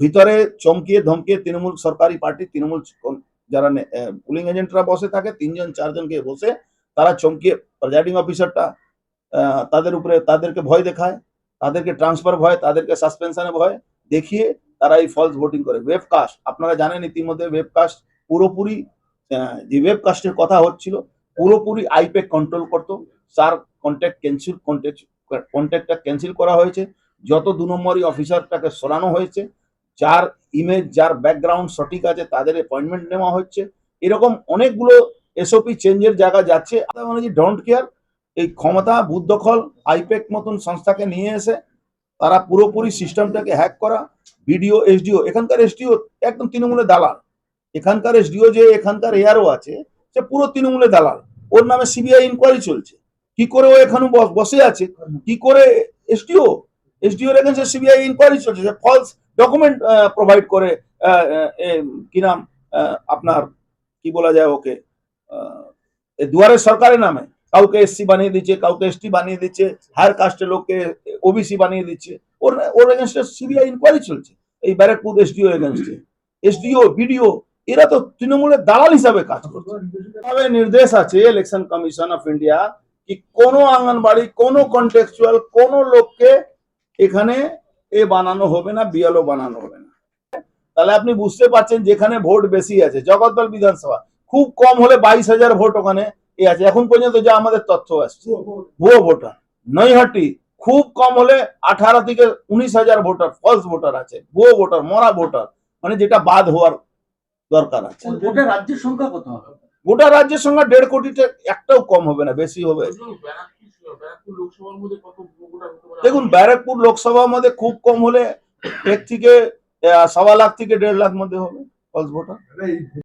ভিতরে চমকিয়ে ধমকিয়ে তৃণমূল সরকারি পার্টি, তৃণমূল যারা পুলিং এজেন্টরা বসে থাকে, তিনজন, চারজনকে বসে তারা চমকিয়ে প্রেজাইডিং অফিসারটা তাদের উপরে তাদেরকে ভয় দেখায়, তাদেরকে ট্রান্সফার ভয়, তাদেরকে সাসপেনশনে ভয় দেখিয়ে তারা এই ফলস ভোটিং করে। ওয়েবকাস্ট আপনারা জানেন ইতিমধ্যে ওয়েবকাস্ট পুরোপুরি যে ওয়েবকাস্টের কথা হচ্ছিল, পুরোপুরি আইপ্যাক কন্ট্রোল করতো তার কন্ট্যাক্ট ক্যান্সেল কন্ট্যাক্ট কন্ট্যাক্টটা ক্যান্সেল করা হয়েছে, যত দু নম্বরই অফিসারটাকে সরানো হয়েছে যার ইমেজ যার ব্যাকগ্রাউন্ড সঠিক আছে, তাদের অ্যাপয়েন্টমেন্ট নেওয়া হচ্ছে। এরকম অনেকগুলো এসওপি চেঞ্জের জায়গা যাচ্ছে। যে ডোন্ট কেয়ার এই ক্ষমতা বুদ্ধখল আইপ্যাক মতন সংস্থাকে নিয়ে এসে তারা পুরোপুরি সিস্টেমটাকে হ্যাক করা বিডিও এসডিও এখানকার এসডিও একদম তৃণমূলের দালাল। এখানকার এসডিও যে, এখানকার এআরও আছে, সে পুরো তৃণমূলের দালাল। ওর নামে সিবিআই ইনকোয়ারি চলছে। কি করে ও এখানে বস- বসে আছে? কি করে এসডিও এসডিও এর এগেন্সে সিবিআই ইনকোয়ারি চলছে সে ফলস ডকুমেন্ট প্রোভাইড করে কি নাম আপনার, কি বলা যায় ওকে দুয়ারে সরকারের নামে। কাউকে এসসি বানিয়ে দিচ্ছে, কাউকে এসটি বানিয়ে দিচ্ছে হায়ার কাস্টের লোককে ওবিসি বানিয়ে দিচ্ছে। ওর ওর এগেনস্টে সিবিআই ইনকোয়ারি চলছে, এই ব্যারাকপুর এসডিও এগেনস্টে। এসডিও বিডিও এরা তো তৃণমূলের দালাল হিসাবে কাজ করছে। নির্দেশ আছে ইলেকশন কমিশন অফ ইন্ডিয়া কি কোনো আঙ্গনবাড়ি, কোনো কন্টেক্সচুয়াল কোনো লোককে এখানে এ বানানো হবে না বিএলও বানানো হবে না। তাহলে আপনি বুঝতে পারছেন যেখানে ভোট বেশি আছে জগদ্দল বিধানসভা। খুব কম হলে বাইশ হাজার ভোট ওখানে এ আছে। এখন পর্যন্ত যা আমাদের তথ্য আসছে ভুয়ো ভোটার। নৈহাটি খুব কম হলে আঠারো থেকে উনিশ হাজার ভোটার ফলস ভোটার আছে ভুয়ো ভোটার মরা ভোটার। মানে যেটা বাদ হওয়ার দরকার আছে। গোটা রাজ্যের সংখ্যা কত হবে? গোটা রাজ্যের সংখ্যা দেড় কোটিতে একটাও কম হবে না বেশি হবে। লোকসভার মধ্যে কত দেখুন, ব্যারাকপুর লোকসভা মধ্যে খুব কম হলে এক থেকে সওয়া লাখ থেকে দেড় লাখ মধ্যে হবে ফলস ভোটার